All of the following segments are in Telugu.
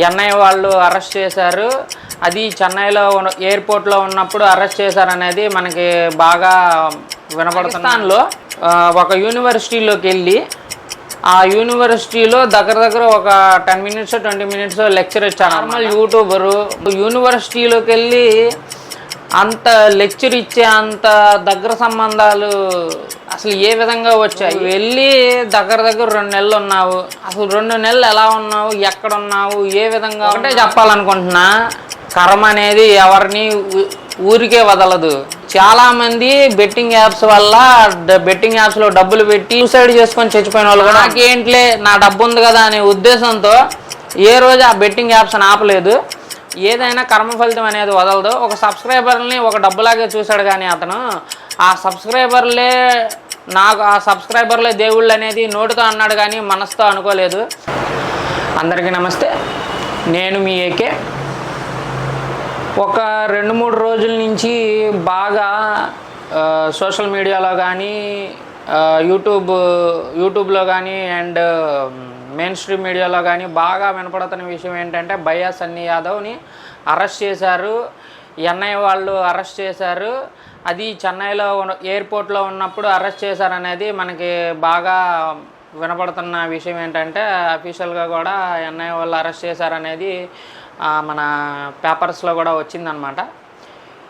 ఎన్ఐ వాళ్ళు అరెస్ట్ చేశారు. అది చెన్నైలో ఉన్న- ఎయిర్పోర్ట్లో ఉన్నప్పుడు అరెస్ట్ చేశారనేది మనకి బాగా వినపడుతున్నాలో ఒక యూనివర్సిటీలోకి వెళ్ళి ఆ యూనివర్సిటీలో దగ్గర దగ్గర ఒక ten minutes twenty minutes lecture ఇచ్చాను నార్మల్ యూట్యూబరు. యూనివర్సిటీలోకి వెళ్ళి అంత లెక్చర్ ఇచ్చే అంత దగ్గర సంబంధాలు అసలు ఏ విధంగా వచ్చాయి? వెళ్ళి దగ్గర దగ్గర రెండు నెలలు ఉన్నావు. అసలు రెండు నెలలు ఎలా ఉన్నావు? ఎక్కడ ఉన్నావు? ఏ విధంగా ఒకటే చెప్పాలనుకుంటున్నా కర్మ అనేది ఎవరిని ఊరికే వదలదు. చాలా మంది బెట్టింగ్ యాప్స్ వల్ల బెట్టింగ్ యాప్స్లో డబ్బులు పెట్టి సూసైడ్ చేసుకొని చచ్చిపోయిన వాళ్ళు కూడా నాకేంట్లే నా డబ్బు ఉంది కదా అనే ఉద్దేశంతో ఏ రోజు ఆ బెట్టింగ్ యాప్స్ ఆపలేదు. ఏదైనా కర్మ ఫలితం అనేది వదలదు. ఒక సబ్స్క్రైబర్ని ఒక డబ్బులాగే చూశాడు కానీ అతను ఆ సబ్స్క్రైబర్లే నాకు ఆ సబ్స్క్రైబర్లే దేవుళ్ళు అనేది నోటితో అన్నాడు కానీ మనసుతో అనుకోలేదు. అందరికీ నమస్తే. నేను మీ ఏకే. ఒక రెండు మూడు రోజుల నుంచి బాగా సోషల్ మీడియాలో కానీ యూట్యూబ్ యూట్యూబ్లో కానీ అండ్ మెయిన్ స్ట్రీమ్ మీడియాలో కానీ బాగా వినపడుతున్న విషయం ఏంటంటే బయ్యా సన్నీ యాదవ్ని అరెస్ట్ చేశారు. ఎన్ఐ వాళ్ళు అరెస్ట్ చేశారు. అది చెన్నైలో ఉన్న- ఎయిర్పోర్ట్లో ఉన్నప్పుడు అరెస్ట్ చేశారనేది మనకి బాగా వినపడుతున్న విషయం ఏంటంటే అఫీషియల్గా కూడా ఎన్ఐ వాళ్ళు అరెస్ట్ చేశారనేది మన పేపర్స్లో కూడా వచ్చిందనమాట.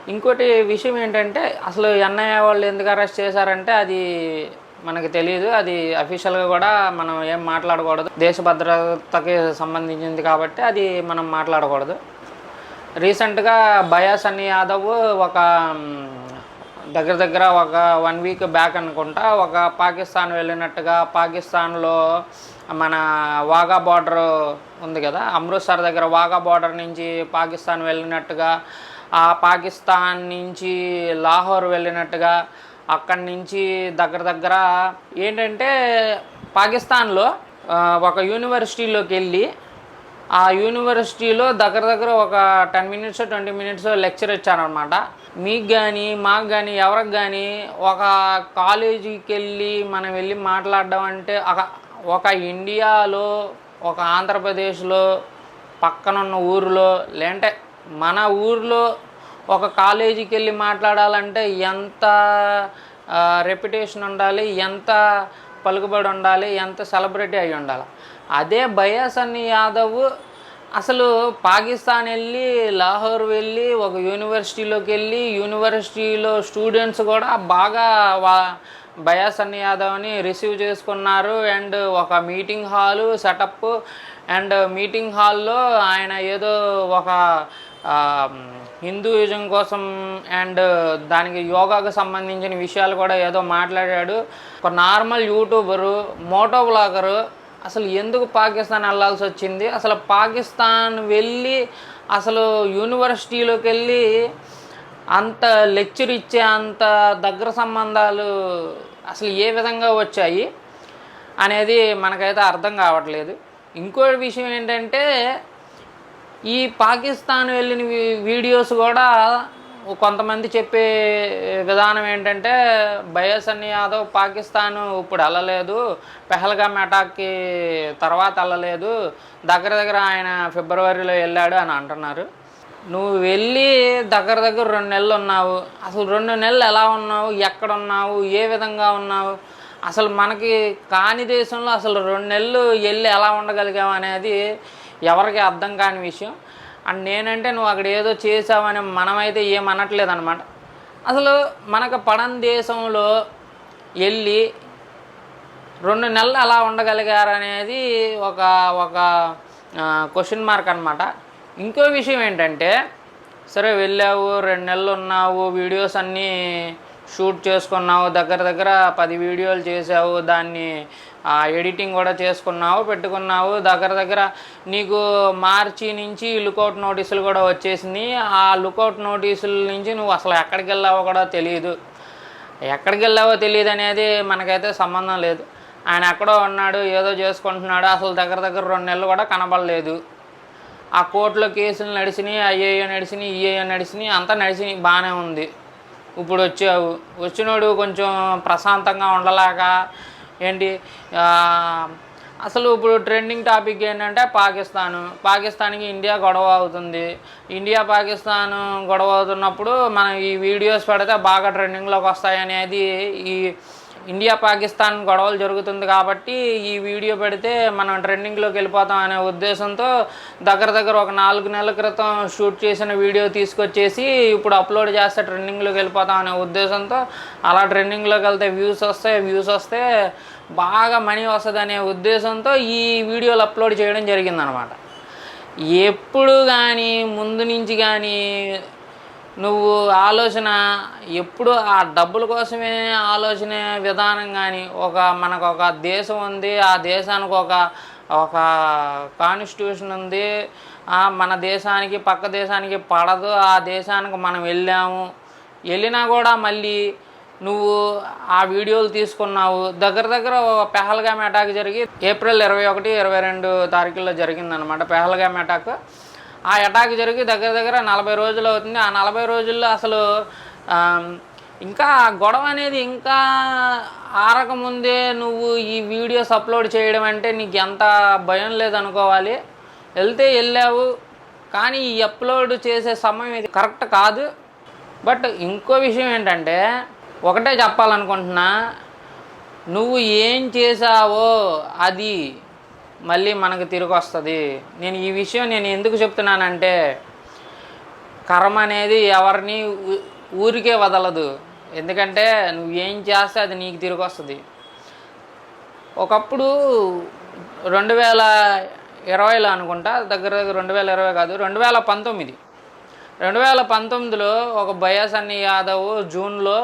ఇంకోటి విషయం ఏంటంటే అసలు ఎన్ఐఏ వాళ్ళు ఎందుకు అరెస్ట్ చేశారంటే అది మనకి తెలియదు అది అఫీషియల్గా కూడా మనం ఏం మాట్లాడకూడదు. దేశ భద్రతకి సంబంధించింది కాబట్టి అది మనం మాట్లాడకూడదు. రీసెంట్గా బయాస్ అని యాదవ్ ఒక దగ్గర దగ్గర ఒక వన్ వీక్ బ్యాక్ అనుకుంటా ఒక పాకిస్తాన్ వెళ్ళినట్టుగా పాకిస్తాన్లో మన వాగా బార్డర్ ఉంది కదా అమృత్సర్ దగ్గర వాగా బార్డర్ నుంచి పాకిస్తాన్ వెళ్ళినట్టుగా ఆ పాకిస్తాన్ నుంచి లాహోర్ వెళ్ళినట్టుగా అక్కడి నుంచి దగ్గర దగ్గర ఏంటంటే పాకిస్తాన్లో ఒక యూనివర్సిటీలోకి వెళ్ళి ఆ యూనివర్సిటీలో దగ్గర దగ్గర ఒక ten minutes twenty minutes lecture ఇచ్చారనమాట మీకు కానీ మాకు కానీ ఎవరికి కానీ ఒక కాలేజీకి వెళ్ళి మనం వెళ్ళి మాట్లాడడం అంటే ఒక ఒక ఇండియాలో ఒక ఆంధ్రప్రదేశ్లో పక్కనున్న ఊరిలో లేదంటే మన ఊరిలో ఒక కాలేజీకి వెళ్ళి మాట్లాడాలంటే ఎంత రెప్యుటేషన్ ఉండాలి ఎంత పలుకుబడి ఉండాలి ఎంత సెలబ్రిటీ అయి ఉండాలి. అదే బయాస్ అని యాదవ్ అసలు పాకిస్తాన్ వెళ్ళి లాహోర్ వెళ్ళి ఒక యూనివర్సిటీలోకి వెళ్ళి యూనివర్సిటీలో స్టూడెంట్స్ కూడా బాగా వా బయాస్ అని యాదవ్ని రిసీవ్ చేసుకున్నారు. అండ్ ఒక meeting hall setup and meeting హాల్లో ఆయన ఏదో ఒక హిందూయిజం కోసం అండ్ దానికి యోగాకు సంబంధించిన విషయాలు కూడా ఏదో మాట్లాడాడు. ఒక నార్మల్ యూట్యూబరు మోటో బ్లాగరు అసలు ఎందుకు పాకిస్తాన్ వెళ్ళాల్సి వచ్చింది? అసలు పాకిస్తాన్ వెళ్ళి అసలు యూనివర్సిటీలోకి వెళ్ళి అంత లెక్చర్ ఇచ్చే అంత దగ్గర సంబంధాలు అసలు ఏ విధంగా వచ్చాయి అనేది మనకైతే అర్థం కావట్లేదు. ఇంకో విషయం ఏంటంటే ఈ పాకిస్తాన్ వెళ్ళిన వీడియోస్ కూడా కొంతమంది చెప్పే విధానం ఏంటంటే బయసన్ యాదవ్ పాకిస్తాన్ ఇప్పుడు వెళ్ళలేదు పెహల్గామ్ అటాక్కి తర్వాత వెళ్ళలేదు దగ్గర దగ్గర ఆయన ఫిబ్రవరిలో వెళ్ళాడు అని అంటున్నారు. నువ్వు వెళ్ళి దగ్గర దగ్గర రెండు నెలలు ఉన్నావు అసలు రెండు నెలలు ఎలా ఉన్నావు ఎక్కడ ఉన్నావు ఏ విధంగా ఉన్నావు అసలు మనకి కాని దేశంలో అసలు రెండు నెలలు వెళ్ళి ఎలా ఉండగలిగావు అనేది ఎవరికి అర్థం కాని విషయం. అండ్ నేనంటే నువ్వు అక్కడ ఏదో చేసావని మనమైతే ఏమనట్లేదు అనమాట అసలు మనకు పడన్ దేశంలో వెళ్ళి రెండు నెలలు అలా ఉండగలిగారు అనేది ఒక ఒక క్వశ్చన్ మార్క్ అనమాట ఇంకో విషయం ఏంటంటే సరే వెళ్ళావు రెండు నెలలు ఉన్నావు వీడియోస్ అన్నీ షూట్ చేసుకున్నావు దగ్గర దగ్గర పది వీడియోలు చేసావు దాన్ని ఎడిటింగ్ కూడా చేసుకున్నావు పెట్టుకున్నావు. దగ్గర దగ్గర నీకు మార్చి నుంచి లుకౌట్ నోటీసులు కూడా వచ్చేసింది ఆ లుకౌట్ నోటీసుల నుంచి నువ్వు అసలు ఎక్కడికి వెళ్ళావో కూడా తెలియదు ఎక్కడికి వెళ్ళావో తెలియదు అనేది మనకైతే సంబంధం లేదు. ఆయన ఎక్కడో ఉన్నాడు ఏదో చేసుకుంటున్నాడు. అసలు దగ్గర దగ్గర రెండు నెలలు కూడా కనబడలేదు. ఆ కోర్టులో కేసులు నడిచినాయి అయ్యయ్యో నడిచినాయి ఇయ్యయ్యో నడిచినాయి అంతా నడిచినాయి. బాగానే ఉంది. ఇప్పుడు వచ్చావు. వచ్చినోడు కొంచెం ప్రశాంతంగా ఉండలేక ఏంటి? అసలు ఇప్పుడు ట్రెండింగ్ టాపిక్ ఏంటంటే పాకిస్తాన్. పాకిస్తాన్కి ఇండియా గొడవ అవుతుంది. ఇండియా పాకిస్తాన్ గొడవ అవుతున్నప్పుడు మనం ఈ వీడియోస్ పెడితే బాగా ట్రెండింగ్లోకి వస్తాయి అనేది ఈ ఇండియా పాకిస్తాన్ గొడవలు జరుగుతుంది కాబట్టి ఈ వీడియో పెడితే మనం ట్రెండింగ్లోకి వెళ్ళిపోతాం అనే ఉద్దేశంతో దగ్గర దగ్గర ఒక నాలుగు నెలల క్రితం షూట్ చేసిన వీడియో తీసుకొచ్చేసి ఇప్పుడు అప్లోడ్ చేస్తే ట్రెండింగ్లోకి వెళ్ళిపోతాం అనే ఉద్దేశంతో అలా ట్రెండింగ్లోకి వెళ్తే వ్యూస్ వస్తాయి వ్యూస్ వస్తే బాగా మనీ వస్తుంది అనే ఉద్దేశంతో ఈ వీడియోలు అప్లోడ్ చేయడం జరిగిందనమాట ఎప్పుడు కానీ ముందు నుంచి కానీ నువ్వు ఆలోచన ఎప్పుడు ఆ డబ్బుల కోసమే ఆలోచన విధానం కానీ ఒక మనకు ఒక దేశం ఉంది ఆ దేశానికి ఒక ఒక కాన్స్టిట్యూషన్ ఉంది మన దేశానికి పక్క దేశానికి పడదు ఆ దేశానికి మనం వెళ్ళాము. వెళ్ళినా కూడా మళ్ళీ నువ్వు ఆ వీడియోలు తీసుకున్నావు. దగ్గర దగ్గర పెహల్గామ్ అటాక్ జరిగి ఏప్రిల్ ఇరవై ఒకటి ఇరవై రెండు తారీఖుల్లో జరిగిందనమాట పెహల్గామ్ అటాక్ ఆ అటాక్ జరిగి దగ్గర దగ్గర నలభై రోజులు అవుతుంది. ఆ నలభై రోజుల్లో అసలు ఇంకా గొడవ అనేది ఇంకా ఆరకముందే నువ్వు ఈ వీడియోస్ అప్లోడ్ చేయడం అంటే నీకు ఎంత భయం లేదనుకోవాలి. వెళ్తే వెళ్ళావు కానీ ఈ అప్లోడ్ చేసే సమయం ఇది కరెక్ట్ కాదు. బట్ ఇంకో విషయం ఏంటంటే ఒకటే చెప్పాలనుకుంటున్నా నువ్వు ఏం చేసావో అది మళ్ళీ మనకు తిరిగి వస్తుంది. నేను ఈ విషయం నేను ఎందుకు చెప్తున్నానంటే కర్మ అనేది ఎవరిని ఊరికే వదలదు. ఎందుకంటే నువ్వు ఏం చేస్తే అది నీకు తిరిగి వస్తుంది. ఒకప్పుడు రెండు వేల ఇరవైలో అనుకుంటా దగ్గర దగ్గర రెండు వేల ఇరవై కాదు రెండు వేల పంతొమ్మిది. రెండు వేల పంతొమ్మిదిలో ఒక బయాస్ అన్ని యాదవ్ జూన్లో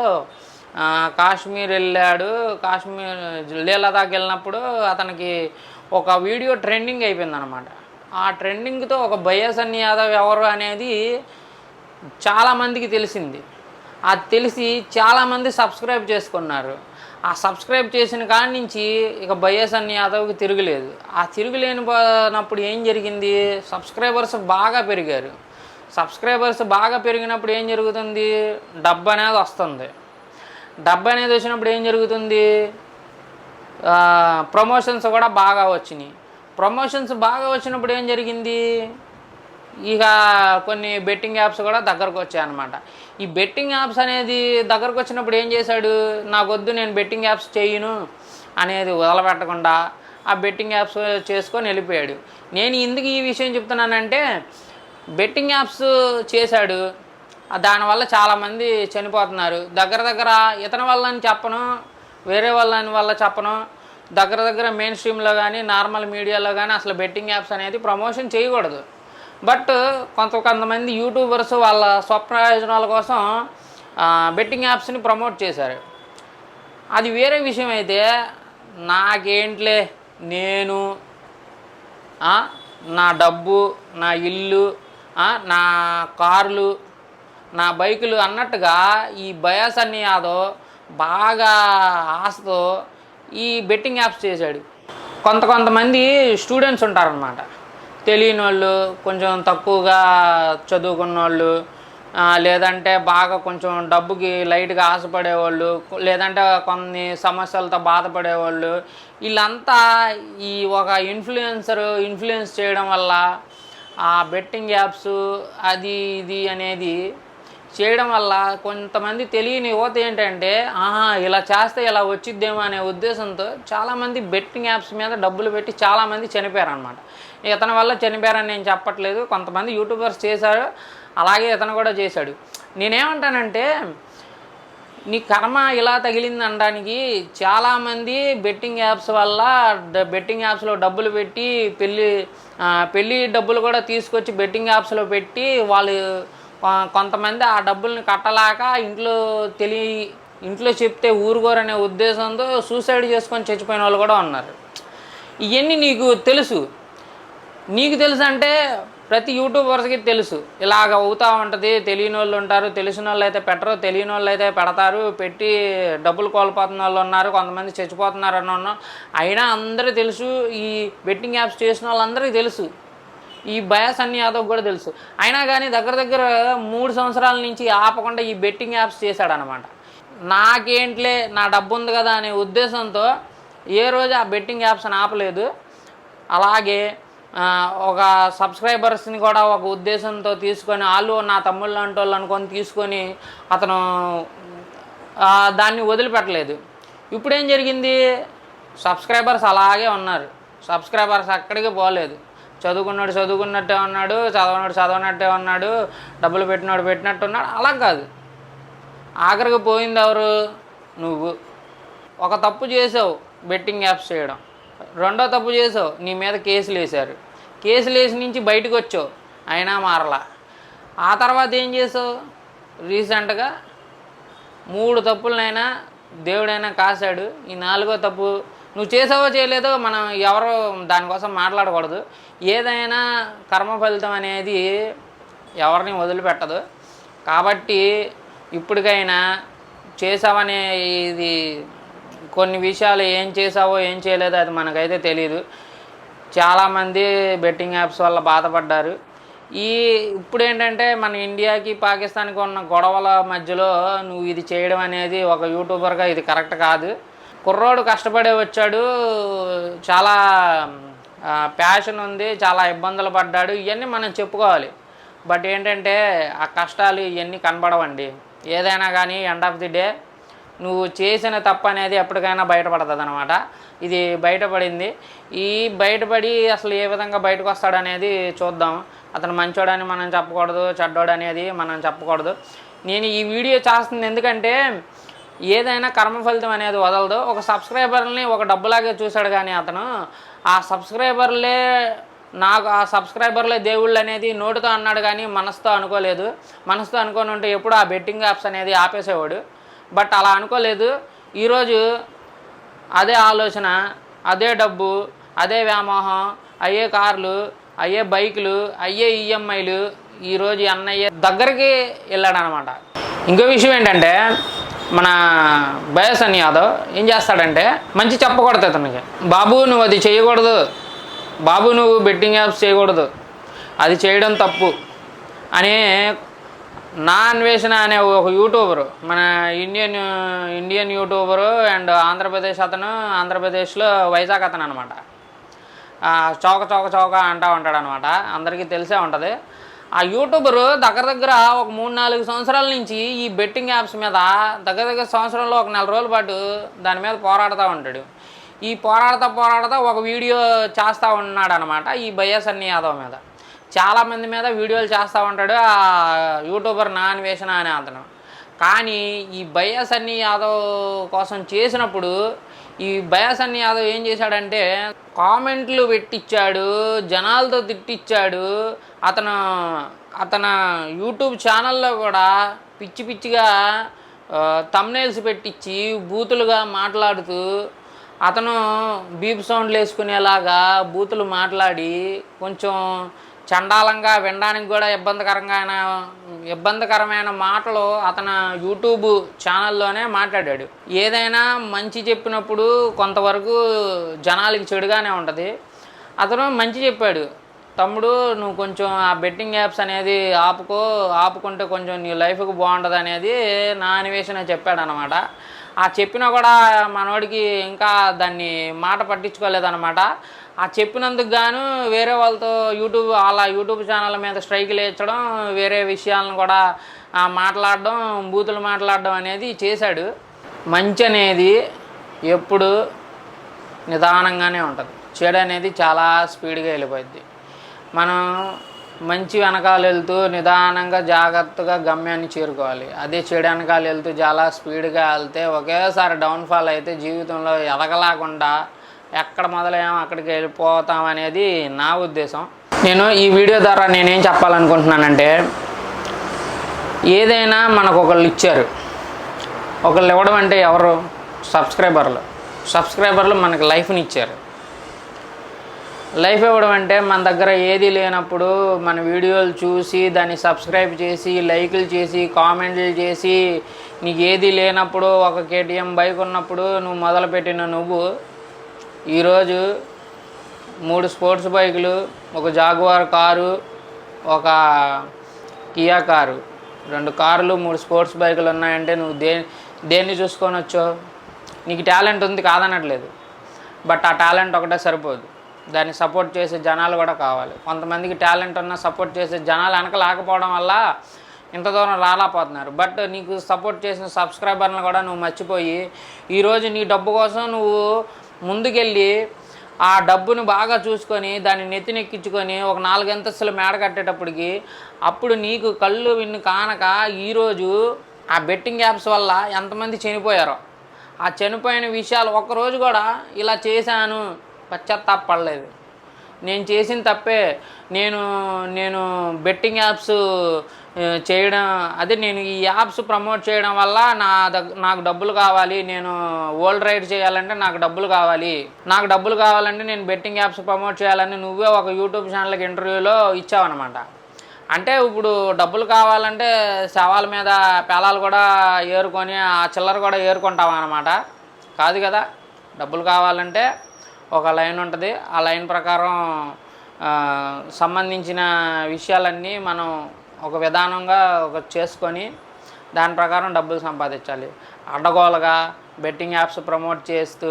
కాశ్మీర్ వెళ్ళాడు. కాశ్మీర్ లేహ్ లదాఖ్ వెళ్ళినప్పుడు అతనికి ఒక వీడియో ట్రెండింగ్ అయిపోయింది అనమాట ఆ ట్రెండింగ్తో ఒక బయాస్ అన్ని యాదవ్ ఎవరు అనేది చాలామందికి తెలిసింది. అది తెలిసి చాలామంది సబ్స్క్రైబ్ చేసుకున్నారు. ఆ సబ్స్క్రైబ్ చేసిన కాడి నుంచి ఇక బయ్యస్ అన్ని యాదవ్కి తిరుగులేదు. ఆ తిరుగులేనిపోనప్పుడు ఏం జరిగింది? సబ్స్క్రైబర్స్ బాగా పెరిగారు. సబ్స్క్రైబర్స్ బాగా పెరిగినప్పుడు ఏం జరుగుతుంది? డబ్బు అనేది వస్తుంది. డబ్బు అనేది వచ్చినప్పుడు ఏం జరుగుతుంది? ప్రమోషన్స్ కూడా బాగా వచ్చినాయి. ప్రమోషన్స్ బాగా వచ్చినప్పుడు ఏం జరిగింది? ఇక కొన్ని బెట్టింగ్ యాప్స్ కూడా దగ్గరకు వచ్చాయన్నమాట. ఈ బెట్టింగ్ యాప్స్ అనేది దగ్గరకు వచ్చినప్పుడు ఏం చేశాడు? నాకొద్దు నేను బెట్టింగ్ యాప్స్ చేయను అనేది వదలపెట్టకుండా ఆ బెట్టింగ్ యాప్స్ చేసుకొని వెళ్ళిపోయాడు. నేను ఎందుకు ఈ విషయం చెప్తున్నానంటే బెట్టింగ్ యాప్స్ చేశాడు. దానివల్ల చాలామంది చనిపోతున్నారు. దగ్గర దగ్గర ఇతని వల్ల అని చెప్పను. వేరే వాళ్ళని వల్ల చెప్పను. దగ్గర దగ్గర మెయిన్ స్ట్రీమ్లో కానీ నార్మల్ మీడియాలో కానీ అసలు బెట్టింగ్ యాప్స్ అనేది ప్రమోషన్ చేయకూడదు. బట్ కొంత కొంతమంది యూట్యూబర్స్ వాళ్ళ స్వప్రయోజనాల కోసం బెట్టింగ్ యాప్స్ని ప్రమోట్ చేశారు. అది వేరే విషయం అయితే నాకేంట్లే నేను నా డబ్బు నా ఇల్లు నా కార్లు నా బైకులు అన్నట్టుగా ఈ బయాస్ అన్ని యాదవ్ బాగా ఆశతో ఈ బెట్టింగ్ యాప్స్ చేశాడు. కొంత కొంతమంది స్టూడెంట్స్ ఉంటారనమాట తెలియని వాళ్ళు కొంచెం తక్కువగా చదువుకున్న వాళ్ళు లేదంటే బాగా కొంచెం డబ్బుకి లైట్గా ఆశపడేవాళ్ళు లేదంటే కొన్ని సమస్యలతో బాధపడేవాళ్ళు వీళ్ళంతా ఈ ఒక ఇన్ఫ్లుయెన్సర్ ఇన్ఫ్లుయెన్స్ చేయడం వల్ల ఆ బెట్టింగ్ యాప్స్ అది ఇది అనేది చేయడం వల్ల కొంతమంది తెలియని యువత ఏంటంటే ఆహా ఇలా చేస్తే ఇలా వచ్చిద్దేమో అనే ఉద్దేశంతో చాలామంది బెట్టింగ్ యాప్స్ మీద డబ్బులు పెట్టి చాలామంది చనిపోయారు అనమాట ఇతని వల్ల చనిపోయారని నేను చెప్పట్లేదు. కొంతమంది యూట్యూబర్స్ చేశారు. అలాగే ఇతను కూడా చేశాడు. నేనేమంటానంటే నీ కర్మ ఇలా తగిలింది అనడానికి చాలామంది బెట్టింగ్ యాప్స్ వల్ల బెట్టింగ్ యాప్స్లో డబ్బులు పెట్టి పెళ్ళి పెళ్ళి డబ్బులు కూడా తీసుకొచ్చి బెట్టింగ్ యాప్స్లో పెట్టి వాళ్ళు కొంతమంది ఆ డబ్బుల్ని కట్టలేక ఇంట్లో తెలియ ఇంట్లో చెప్తే ఊరుకోరనే ఉద్దేశంతో సూసైడ్ చేసుకొని చచ్చిపోయిన వాళ్ళు కూడా ఉన్నారు. ఇవన్నీ నీకు తెలుసు. నీకు తెలుసు అంటే ప్రతి యూట్యూబర్స్కి తెలుసు. ఇలాగ అవుతూ ఉంటుంది తెలియని వాళ్ళు ఉంటారు తెలిసిన వాళ్ళు అయితే పెట్టరు తెలియని వాళ్ళు అయితే పెడతారు పెట్టి డబ్బులు కోల్పోతున్న వాళ్ళు ఉన్నారు కొంతమంది చచ్చిపోతున్నారు అని ఉన్నాం అయినా అందరూ తెలుసు ఈ బెట్టింగ్ యాప్స్ చేసిన వాళ్ళందరికీ తెలుసు. ఈ బయాస్ అన్ని యాదవ్ కూడా తెలుసు. అయినా కానీ దగ్గర దగ్గర మూడు సంవత్సరాల నుంచి ఆపకుండా ఈ బెట్టింగ్ యాప్స్ చేశాడనమాట. నాకేంట్లే నా డబ్బు ఉంది కదా అనే ఉద్దేశంతో ఏ రోజు ఆ బెట్టింగ్ యాప్స్ ఆపలేదు. అలాగే ఒక సబ్స్క్రైబర్స్ని కూడా ఒక ఉద్దేశంతో తీసుకొని వాళ్ళు నా తమ్ముళ్ళు లాంటి వాళ్ళు అనుకొని తీసుకొని అతను దాన్ని వదిలిపెట్టలేదు. ఇప్పుడేం జరిగింది? సబ్స్క్రైబర్స్ అలాగే ఉన్నారు. సబ్స్క్రైబర్స్ అక్కడికి పోలేదు. చదువుకున్నాడు చదువుకున్నట్టే ఉన్నాడు చదవనాడు చదవనట్టే ఉన్నాడు డబ్బులు పెట్టినాడు పెట్టినట్టు ఉన్నాడు అలా కాదు. ఆఖరికి పోయింది ఎవరు? నువ్వు. ఒక తప్పు చేసావు బెట్టింగ్ యాప్స్ చేయడం. రెండో తప్పు చేసావు నీ మీద కేసులు వేశారు. కేసులు వేసి నుంచి బయటకు వచ్చావు అయినా మారలా. ఆ తర్వాత ఏం చేసావు? రీసెంట్గా మూడు తప్పులనైనా దేవుడైనా కాశాడు. ఈ నాలుగో తప్పు నువ్వు చేసావో చేయలేదో మనం ఎవరో దానికోసం మాట్లాడకూడదు. ఏదైనా కర్మ ఫలితం అనేది ఎవరిని వదిలిపెట్టదు. కాబట్టి ఇప్పటికైనా చేసావనే ఇది కొన్ని విషయాలు ఏం చేసావో ఏం చేయలేదో అది మనకైతే తెలియదు చాలామంది బెట్టింగ్ యాప్స్ వల్ల బాధపడ్డారు. ఈ ఇప్పుడు ఏంటంటే మన ఇండియాకి పాకిస్తాన్కి ఉన్న గొడవల మధ్యలో నువ్వు ఇది చేయడం అనేది ఒక యూట్యూబర్గా ఇది కరెక్ట్ కాదు. కుర్రోడు కష్టపడే వచ్చాడు చాలా ప్యాషన్ ఉంది చాలా ఇబ్బందులు పడ్డాడు ఇవన్నీ మనం చెప్పుకోవాలి. బట్ ఏంటంటే ఆ కష్టాలు ఇవన్నీ కనబడవండి. ఏదైనా కానీ ఎండ్ ఆఫ్ ది డే నువ్వు చేసిన తప్పు అనేది ఎప్పటికైనా బయటపడుతుంది అనమాట ఇది బయటపడింది. ఈ బయటపడి అసలు ఏ విధంగా బయటకు వస్తాడనేది చూద్దాం. అతను మంచోడని మనం చెప్పకూడదు చెడ్డోడు అనేది మనం చెప్పకూడదు. నేను ఈ వీడియో చేస్తుంది ఎందుకంటే ఏదైనా కర్మ ఫలితం అనేది వదలదు. ఒక సబ్స్క్రైబర్ని ఒక డబ్బులాగే చూశాడు కానీ అతను ఆ సబ్స్క్రైబర్లే నాకు ఆ సబ్స్క్రైబర్లే దేవుళ్ళు అనేది నోటితో అన్నాడు కానీ మనసుతో అనుకోలేదు. మనసుతో అనుకొని ఉంటే ఎప్పుడు ఆ బెట్టింగ్ యాప్స్ అనేది ఆపేసేవాడు. బట్ అలా అనుకోలేదు. ఈరోజు అదే ఆలోచన అదే డబ్బు అదే వ్యామోహం అయ్యే కార్లు అయ్యే బైకులు అయ్యే ఈఎంఐలు ఈరోజు అన్నయ్య దగ్గరికి వెళ్ళాడు అనమాట ఇంకో విషయం ఏంటంటే మన బయసన్ యాదవ్ ఏం చేస్తాడంటే మంచి చెప్పకూడదు అతనికి. బాబు నువ్వు అది చేయకూడదు. బాబు నువ్వు బెట్టింగ్ యాప్స్ చేయకూడదు. అది చేయడం తప్పు. అని నా అన్వేషణ అనే ఒక యూట్యూబరు మన Indian Indian YouTuber and Andhra Pradesh అతను ఆంధ్రప్రదేశ్లో వైజాగ్ అతను అనమాట చౌక చౌక చౌక అంటూ ఉంటాడు అనమాట అందరికీ తెలిసే ఉంటుంది. ఆ యూట్యూబరు దగ్గర దగ్గర ఒక మూడు నాలుగు సంవత్సరాల నుంచి ఈ బెట్టింగ్ యాప్స్ మీద దగ్గర దగ్గర సంవత్సరంలో ఒక నెల రోజుల పాటు దాని మీద పోరాడుతూ ఉంటాడు. ఈ పోరాడుతూ పోరాడుతూ ఒక వీడియో చేస్తూ ఉన్నాడు అనమాట ఈ బయ్యస్ అన్ని యాదవ్ మీద. చాలామంది మీద వీడియోలు చేస్తూ ఉంటాడు ఆ యూట్యూబర్ నా వేసిన అనే అతను. కానీ ఈ బయ్యస్ అన్ని యాదవ్ కోసం చేసినప్పుడు ఈ బయాస్ అన్ని యాదవ్ ఏం చేశాడంటే కామెంట్లు పెట్టించాడు జనాలతో తిట్టించాడు అతను అతను యూట్యూబ్ ఛానల్లో కూడా పిచ్చి పిచ్చిగా తమ్నేల్స్ పెట్టించి బూతులుగా మాట్లాడుతూ అతను బీప్ సౌండ్లు వేసుకునేలాగా బూతులు మాట్లాడి కొంచెం చండాలంగా వినడానికి కూడా ఇబ్బందికరంగా ఇబ్బందికరమైన మాటలు అతను యూట్యూబ్ ఛానల్లోనే మాట్లాడాడు. ఏదైనా మంచి చెప్పినప్పుడు కొంతవరకు జనాలకి చెడుగానే ఉంటుంది. అతను మంచి చెప్పాడు. తమ్ముడు నువ్వు కొంచెం ఆ బెట్టింగ్ యాప్స్ అనేది ఆపుకో ఆపుకుంటే కొంచెం నీ లైఫ్కి బాగుంటుంది అనేది నా అన్వేషణ చెప్పాడనమాట. ఆ చెప్పినా కూడా మనోడికి ఇంకా దాన్ని మాట పట్టించుకోలేదనమాట. ఆ చెప్పినందుకు గాను వేరే వాళ్ళతో యూట్యూబ్ అలా యూట్యూబ్ ఛానల్ మీద స్ట్రైక్లు వేయించడం వేరే విషయాలను కూడా మాట్లాడడం బూతులు మాట్లాడడం అనేది చేశాడు. మంచి అనేది ఎప్పుడు నిదానంగానే ఉంటుంది. చెడు అనేది చాలా స్పీడ్గా వెళ్ళిపోద్ది మనం మంచి వెనకాల వెళ్తూ నిదానంగా జాగ్రత్తగా గమ్యాన్ని చేరుకోవాలి. అదే చెడు వెనకాల వెళ్తూ చాలా స్పీడ్గా వెళ్తే ఒకేసారి డౌన్ఫాల్ అయితే జీవితంలో ఎదగలేకుండా ఎక్కడ మొదలయ్యాం అక్కడికి వెళ్ళిపోతాం అనేది నా ఉద్దేశం. నేను ఈ వీడియో ద్వారా నేనేం చెప్పాలనుకుంటున్నానంటే ఏదైనా మనకు ఒకళ్ళు ఇచ్చారు. ఒకళ్ళు ఇవ్వడం అంటే ఎవరు? సబ్స్క్రైబర్లు. సబ్స్క్రైబర్లు మనకి లైఫ్ని ఇచ్చారు. లైఫ్ ఇవ్వడం అంటే మన దగ్గర ఏది లేనప్పుడు మన వీడియోలు చూసి దాన్ని సబ్స్క్రైబ్ చేసి లైకులు చేసి కామెంట్లు చేసి నీకు ఏది లేనప్పుడు ఒక కేటీఎం బైక్ ఉన్నప్పుడు నువ్వు మొదలుపెట్టిన నువ్వు. ఈరోజు మూడు స్పోర్ట్స్ బైకులు ఒక జాగువార్ కారు ఒక కియా కారు. రెండు కార్లు మూడు స్పోర్ట్స్ బైకులు ఉన్నాయంటే నువ్వు దే దేన్ని చూసుకొని వచ్చావు? నీకు టాలెంట్ ఉంది కాదనట్లేదు. బట్ ఆ టాలెంట్ ఒకటే సరిపోదు. దాన్ని సపోర్ట్ చేసే జనాలు కూడా కావాలి. కొంతమందికి టాలెంట్ ఉన్న సపోర్ట్ చేసే జనాలు వెనక లేకపోవడం వల్ల ఇంత దూరం రాలేకపోతున్నారు. బట్ నీకు సపోర్ట్ చేసిన సబ్స్క్రైబర్లను కూడా నువ్వు మర్చిపోయి ఈరోజు నీ డబ్బు కోసం నువ్వు ముందుకెళ్ళి ఆ డబ్బును బాగా చూసుకొని దాన్ని నెత్తినెక్కించుకొని ఒక నాలుగంతస్తులు మేడ కట్టేటప్పటికి అప్పుడు నీకు కళ్ళు విన్ను కానక ఈరోజు ఆ బెట్టింగ్ యాప్స్ వల్ల ఎంతమంది చనిపోయారో. ఆ చనిపోయిన విషయాలు ఒక్కరోజు కూడా ఇలా చేశాను. పశ్చాత్తాపడలేదు. నేను చేసిన తప్పే నేను నేను బెట్టింగ్ యాప్స్ చేయడం అదే నేను ఈ యాప్స్ ప్రమోట్ చేయడం వల్ల నా దగ్గ నాకు డబ్బులు కావాలి. నేను ఓల్డ్ రైడ్ చేయాలంటే నాకు డబ్బులు కావాలి. నాకు డబ్బులు కావాలంటే నేను బెట్టింగ్ యాప్స్ ప్రమోట్ చేయాలని నువ్వే ఒక యూట్యూబ్ ఛానల్కి ఇంటర్వ్యూలో ఇచ్చావన్నమాట. అంటే ఇప్పుడు డబ్బులు కావాలంటే శవాల మీద పేలాలు కూడా ఏరుకొని ఆ చిల్లర కూడా ఏరుకుంటావా అనమాట కాదు కదా? డబ్బులు కావాలంటే ఒక లైన్ ఉంటుంది. ఆ లైన్ ప్రకారం సంబంధించిన విషయాలన్నీ మనం ఒక విధానంగా ఒక చేసుకొని దాని ప్రకారం డబ్బులు సంపాదించాలి. అడ్డగోలుగా బెట్టింగ్ యాప్స్ ప్రమోట్ చేస్తూ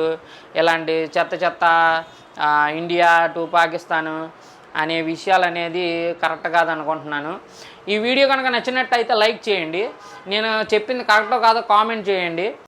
ఇలాంటి చెత్త చెత్త ఇండియా టు పాకిస్తాను అనే విషయాలు అనేది కరెక్ట్ కాదనుకుంటున్నాను ఈ వీడియో కనుక నచ్చినట్టయితే లైక్ చేయండి. నేను చెప్పింది కరెక్టో కాదో కామెంట్ చేయండి.